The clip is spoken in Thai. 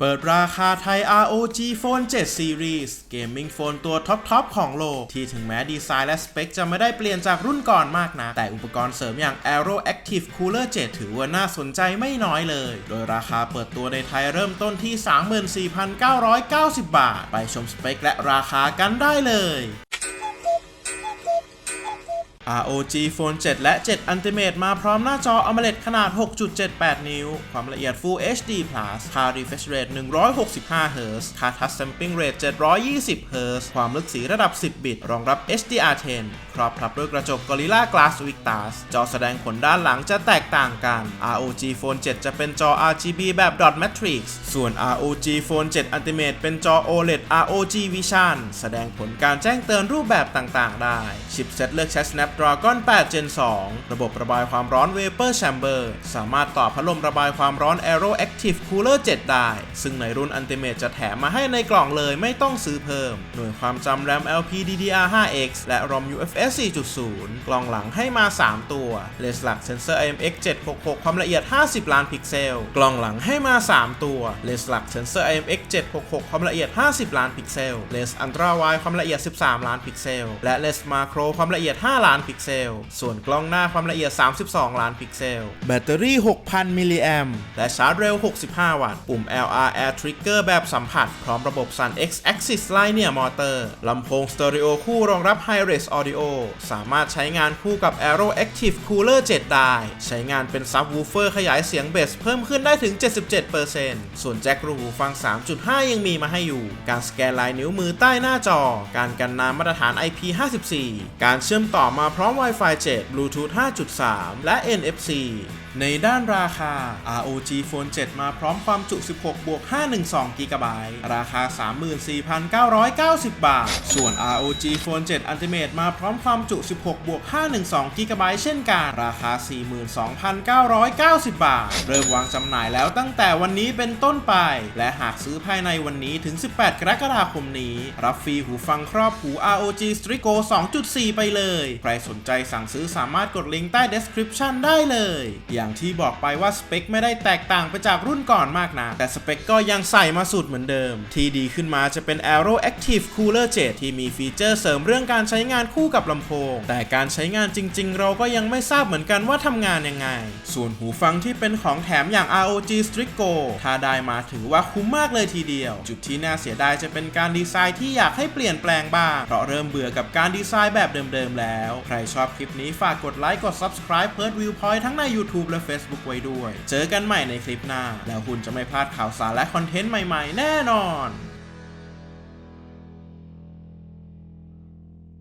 เปิดราคาไทย ROG Phone 7 Series เกมมิ่งโฟนตัวท็อปทอปของโลก ที่ถึงแม้ดีไซน์และสเปคจะไม่ได้เปลี่ยนจากรุ่นก่อนมากนะ แต่อุปกรณ์เสริมอย่าง Aero Active Cooler 7 ถือว่าน่าสนใจไม่น้อยเลย โดยราคาเปิดตัวในไทยเริ่มต้นที่ 34,990 บาท ไปชมสเปคและราคากันได้เลย ROG Phone 7 และ 7 Ultimate มาพร้อมหน้าจอ AMOLED ขนาด 6.78 นิ้ว ความละเอียด Full HD Plus ค่า refresh rate 165 Hz ค่า touch sampling rate 720 Hz ความลึกสีระดับ 10 บิต รองรับ HDR10 ครอบทับด้วยกระจก Gorilla Glass Victus จอแสดงผลด้านหลังจะแตกต่างกัน ROG Phone 7 จะเป็นจอ RGB แบบ Dot Matrix ส่วน ROG Phone 7 Ultimate เป็นจอ OLED ROG Vision แสดงผลการแจ้งเตือนรูปแบบต่างๆ ได้ ชิปเซ็ตเลือกใช้ snap Snapdragon 8 Gen 2 ระบบระบายความร้อน Vapor Chamber สามารถต่อพัดลมระบายความร้อน Aero Active Cooler 7 ได้ ซึ่งในรุ่น Ultimate จะแถมมาให้ในกล่องเลยไม่ต้องซื้อเพิ่ม หน่วยความจำ RAM LPDDR5X และ ROM UFS 4.0 กล่องหลังให้มา 3 ตัว เลนส์หลักเซนเซอร์ IMX 766 ความละเอียด 50 ล้านพิกเซล กล่องหลังให้มา 3 ตัว เลนส์หลักเซนเซอร์ IMX 766 ความละเอียด 50 ล้านพิกเซล เลนส์อันตราไวความละเอียด 13 ล้านพิกเซล และเลนส์มาโครความละเอียด 5 ล้านพิกเซล ส่วนกล้องหน้าความละเอียด 32 ล้านพิกเซล แบตเตอรี่ 6,000 มิลลิแอมและชาร์จเร็ว 65 วัตต์ ปุ่ม LR Air Trigger แบบสัมผัส พร้อมระบบ Sun X Axis Linear Motor ลำโพงสเตอริโอคู่รองรับ Hi-Res Audio สามารถใช้งานคู่กับ Aero Active Cooler 7 ได้ ใช้งานเป็นซับวูเฟอร์ขยายเสียงเบสเพิ่มขึ้นได้ถึง 77%ส่วนแจ็ครูหูฟัง 3.5 ยังมีมาให้อยู่ การสแกนลายนิ้วมือใต้หน้าจอ การกันน้ำมาตรฐาน IP54 การเชื่อมต่อมาพร้อม Wi-Fi 7 Bluetooth 5.3 และ NFC ในด้านราคา ROG Phone 7 มาพร้อมความจุ 16 บวก 512 g b ราคา 34,990 บาท ส่วน ROG Phone 7 Ultimate มาพร้อมความจุ 16 บวก 512 g b เช่นกัน ราคา 42,990 บาท เริ่มวางจำหน่ายแล้วตั้งแต่วันนี้เป็นต้นไป และหากซื้อภายในวันนี้ถึง 18 กรกฎาคมนี้ รับฟรีหูฟังครอบหู ROG Strigo 2.4 ไปเลย ใครสนใจสั่งซื้อสามารถกดลิงก์ใต้ description ได้เลยอย่างที่บอกไปว่าสเปคไม่ได้แตกต่างไปจากรุ่นก่อนมากนะแต่สเปคก็ยังใส่มาสุดเหมือนเดิม ที่ดีขึ้นมาจะเป็น Aero Active Cooler 7 ที่มีฟีเจอร์เสริมเรื่องการใช้งานคู่กับลำโพง แต่การใช้งานจริง ๆ เราก็ยังไม่ทราบเหมือนกันว่าทำงานยังไง ส่วนหูฟังที่เป็นของแถมอย่าง ROG Strigo ถ้าได้มาถือว่าคุ้มมากเลยทีเดียว จุดที่น่าเสียดายจะเป็นการดีไซน์ที่อยากให้เปลี่ยนแปลงบ้าง เพราะเริ่มเบื่อกับการดีไซน์แบบเดิมๆแล้ว ใครชอบคลิปนี้ฝากกดไลค์กด subscribe เพิร์ดวิวพอยทั้งใน YouTube และ Facebook ไว้ด้วย เจอกันใหม่ในคลิปหน้า แล้วคุณจะไม่พลาดข่าวสารและคอนเทนต์ใหม่ ๆ แน่นอน